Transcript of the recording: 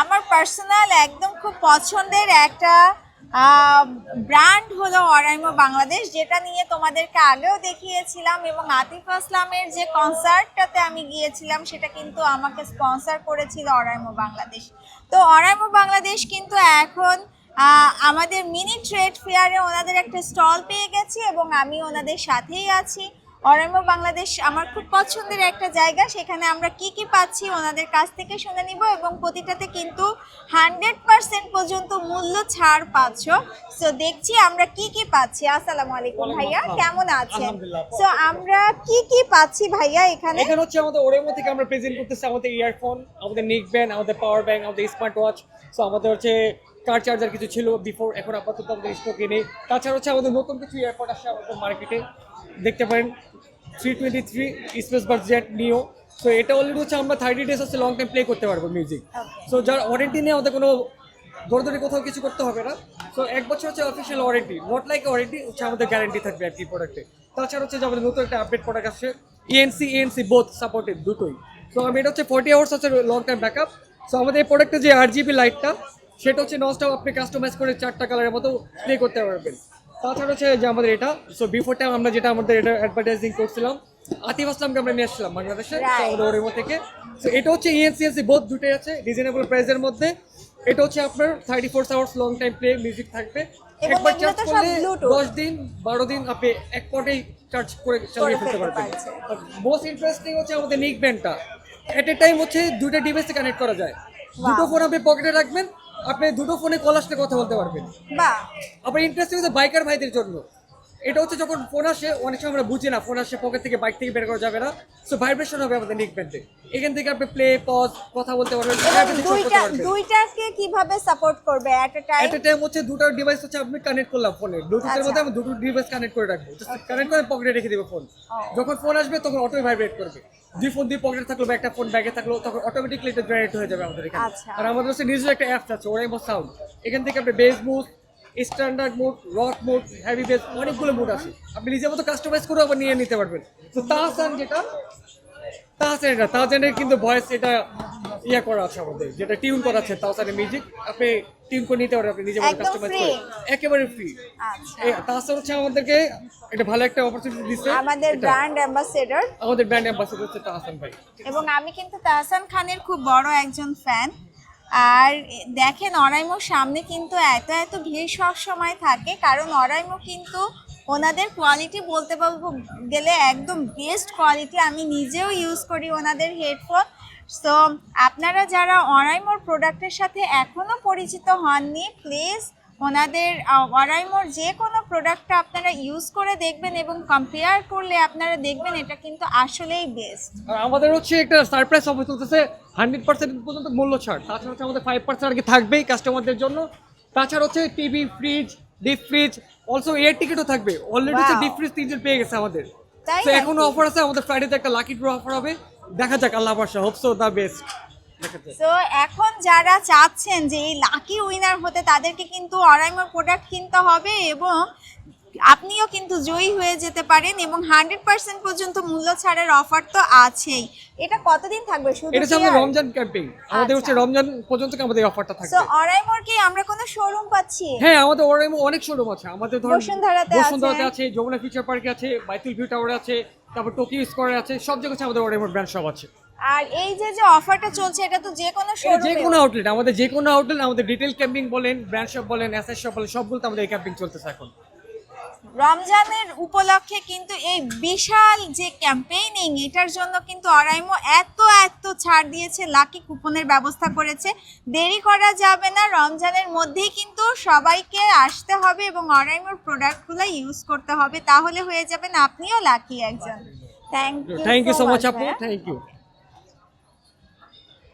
আমার পার্সোনাল একদম খুব পছন্দের একটা ব্র্যান্ড হলো অরাইমো বাংলাদেশ, যেটা নিয়ে তোমাদেরকে আগেও দেখিয়েছিলাম এবং আতিফ আসলামের যে কনসার্টটাতে আমি গিয়েছিলাম, সেটা কিন্তু আমাকে স্পন্সার করেছিল অরাইমো বাংলাদেশ। তো অরাইমো বাংলাদেশ কিন্তু এখন আমাদের মিনি ট্রেড ফেয়ারে ওনাদের একটা স্টল পেয়ে গেছি এবং আমি ওনাদের সাথেই আছি। অরাইমো বাংলাদেশ আমার খুব পছন্দের একটা জায়গা। সেখানে আমরা কি কি পাচ্ছি ওনাদের কাছ থেকে শুনে নিব এবং প্রতিটাতে কিন্তু হান্ড্রেড পার্সেন্ট পর্যন্ত মূল্য ছাড় পাচ্ছ। সো দেখছি আমরা কি কি পাচ্ছি। আসসালামু আলাইকুম ভাইয়া কেমন আছেন? সো আমরা কি কি পাচ্ছি ভাইয়া এখানে? এখানে হচ্ছে আমাদের ওরেমো থেকে আমরা প্রেজেন্ট করতেছি আমাদের ইয়ারফোন আমাদের নেক ব্যান্ড আমাদের পাওয়ার ব্যাংক আমাদের স্মার্ট ওয়াচ সো আমাদের হচ্ছে কার চার্জার কিছু ছিল বিফোর এখন আপাতত আমাদের স্টকে নেই। তাছাড়া হচ্ছে আমাদের নতুন কিছু এয়ারপোর্ট আসছে আমাদের মার্কেটে দেখতে পারেন three twenty three space bass jet neo so এটা অলরেডি হচ্ছে আমরা থার্টি ডেজ হচ্ছে লং টাইম প্লে করতে পারব মিউজিক সো যার ওয়ারেন্টি নিয়ে আমাদের কোনো দরদরি কোথাও কিছু করতে হবে না। সো এক বছর হচ্ছে official warranty not like warranty হচ্ছে আমাদের গ্যারেন্টি থাকবে আর কি প্রোডাক্টে তাছাড়া হচ্ছে যে আমাদের নতুন একটা আপডেট প্রোডাক্ট আসছে। ইএনসি এএনসি বোথ সাপোর্টেড দুটোই। সো আমি এটা হচ্ছে ফোর্টি আওয়ার্স হচ্ছে লং টাইম ব্যাকআপ সো আমাদের এই প্রোডাক্টের যে আর জিবি লাইটটা সেটা হচ্ছে ননস্টপ আপনি কাস্টমাইজ করে চারটা কালারের মতো প্লে করতে পারবেন। তাছাড়া হচ্ছে যে আমাদের এটা সো বিফোর টাইম আমরা যেটা আমাদের এটা অ্যাডভার্টাইজিং করছিলাম আতিফ আসলামকে আমরা নিয়ে আসছিলাম বাংলাদেশে ওরেমো থেকে। সো এটা হচ্ছে E ইএনসিএনসি বোথ দুটোই আছে রিজনেবল প্রাইসের মধ্যে। এটা হচ্ছে আপনার thirty four hours long time play music থাকবে একবার চার্জ করলে দশ দিন বারো দিন আপনি এক পটেই চার্জ করে চালিয়ে ফেলতে পারবেন। মোস্ট ইন্টারেস্টিং হচ্ছে আমাদের নিক ব্যান্ডটা এট এ টাইম হচ্ছে দুটো ডিভাইসে কানেক্ট করা যায়। দুটো ফোন আপনি পকেটে রাখবেন আপনি দুটো ফোনে কল আসলে কথা বলতে পারবেন। বা। আপনার ইন্টারেস্টিং হচ্ছে বাইকার ভাইদের জন্য। এটা হচ্ছে যখন ফোন আসে অনেক সময় আমরা বুঝি না ফোন আসে পকেট থেকে বাইক থেকে বের করা যাবে না। সো ভাইব্রেশন হবে আমাদের নিক ব্যান্ডে এখান থেকে আপনি প্লে পজ কথা বলতে পারবেন দুইটা দুইটাকে কীভাবে সাপোর্ট করবে? এট এ টাইম এট এ টাইম হচ্ছে দুটো ডিভাইস হচ্ছে আপনি কানেক্ট করলাম ফোনে ব্লুটুথের। মধ্যে আমি দুটো ডিভাইস কানেক্ট করে রাখব। কানেক্ট করে পকেটে রেখে দেবো ফোন যখন ফোন আসবে তখন অটোই ভাইব্রেট করবে। দুই ফোন দুই পকেটে থাকল বা একটা ফোন ব্যাগে থাকল তখন অটোমেটিকলি এটা জেনারেট হয়ে যাবে আমাদের এখানে। আচ্ছা। আর আমাদের হচ্ছে নিজের একটা অ্যাপস আছে ওরাইমো সাউন্ড এখান থেকে আপনি bass standard mode rock mode heavy bass অনেকগুলো মোড আছে। আপনি নিজের মতো কাস্টমাইজ করে আবার নিয়ে নিতে পারবেন। তো তাহসান যেটা তাহসান এটা তাহসানের কিন্তু ভয়েস এটা ইয়ে করা আছে আমাদের যেটা টিউন করা আছে তাহসানের মিউজিক আপনি টিউন করে নিতে পারবেন আপনি নিজের মতো কাস্টমাইজ করে। একেবারে ফ্রি আচ্ছা। তাহসান হচ্ছে আমাদেরকে এটা ভালো একটা অপরচুনিটি দিচ্ছে। আমাদের। ব্র্যান্ড অ্যাম্বাসেডর আমাদের ব্র্যান্ড অ্যাম্বাসেডর হচ্ছে তাহসান ভাই। এবং আমি কিন্তু তাহসান খানের খুব বড় একজন ফ্যান আর দেখেন অরাইমোর সামনে কিন্তু এত এত ভিড় সব সময় থাকে, কারণ অরাইমো কিন্তু ওনাদের কোয়ালিটি বলতে বলব গেলে একদম বেস্ট কোয়ালিটি আমি নিজেও ইউজ করি ওনাদের হেডফোন সো আপনারা যারা অরাইমোর প্রোডাক্টের সাথে এখনও পরিচিত হননি প্লিজ ওনাদের অরাইমোর যে কোনো প্রোডাক্টটা আপনারা ইউজ করে দেখবেন এবং কম্পেয়ার করলে আপনারা দেখবেন এটা কিন্তু আসলেই বেস্ট আর আমাদের হচ্ছে একটা সারপ্রাইজ হবে চলতেছে হান্ড্রেড পার্সেন্ট পর্যন্ত মূল্য ছাড়। তাছাড়া হচ্ছে আমাদের ফাইভ পার্সেন্ট আর কি থাকবেই কাস্টমারদের জন্য। তাছাড়া হচ্ছে TV fridge deep fridge also air টিকিটও থাকবে। অলরেডি হচ্ছে. ডিপ ফ্রিজ তিনজন পেয়ে গেছে আমাদের। তো এখনও অফার আছে আমাদের ফ্রাইডেতে একটা লাকি ড্র অফার হবে। দেখা যাক আল্লাহ বাসা হোপ সো দ্য বেস্ট তো এখন যারা চাচ্ছেন যে এই লাকি উইনার হতে তাদেরকে কিন্তু অরাইমোর প্রোডাক্ট কিনতে হবে এবং আপনিও কিন্তু জয়ী হয়ে যেতে পারেন এবং হান্ড্রেড পার্সেন্ট পর্যন্ত মূল্য ছাড়ের অফার তো আছেই। এটা কতদিন থাকবে? শুধু এটা আমাদের রমজান ক্যাম্পেইন আমাদের হচ্ছে আচ্ছা। রমজান পর্যন্ত আমাদের এই অফারটা থাকবে? অরাইমোর কি আমরা কোনো শোরুম পাচ্ছি? হ্যাঁ আমাদের ওরাইমো অনেক শোরুম আছে। আমাদের ধরুন বসুন্ধরাতে আছে। বসুন্ধরাতে আছে যমুনা ফিউচার পার্কে আছে বাইতুল ভিউ টাওয়ারে আছে তারপর টোকিও স্কোয়ারে আছে সব জায়গায় আমাদের ওরাইমোর ব্র্যান্ড সব আছে। আর এই যে যে অফারটা চলছে এটা তো যে কোনো যে কোনো আউটলেট আমাদের যে কোনো আউটলেট আমাদের রিটেল ক্যাম্পিং বলেন ব্র্যান্ড শপ বলেন এসএস শপ বলেন সবগুলোতে আমাদের এই ক্যাম্পিং চলতেছে এখন। রমজানের উপলক্ষে কিন্তু এই বিশাল যে ক্যাম্পেইনিং এটার জন্য কিন্তু অরাইমো এত এত ছাড় দিয়েছে লাকি কুপনের ব্যবস্থা করেছে। দেরি করা যাবে না রমজানের মধ্যেই কিন্তু সবাইকে আসতে হবে এবং অরাইমোর প্রোডাক্টগুলো ইউজ করতে হবে তাহলে হয়ে যাবেন আপনিও লাকি একজন। Thank you thank you so much আপু থ্যাংক ইউ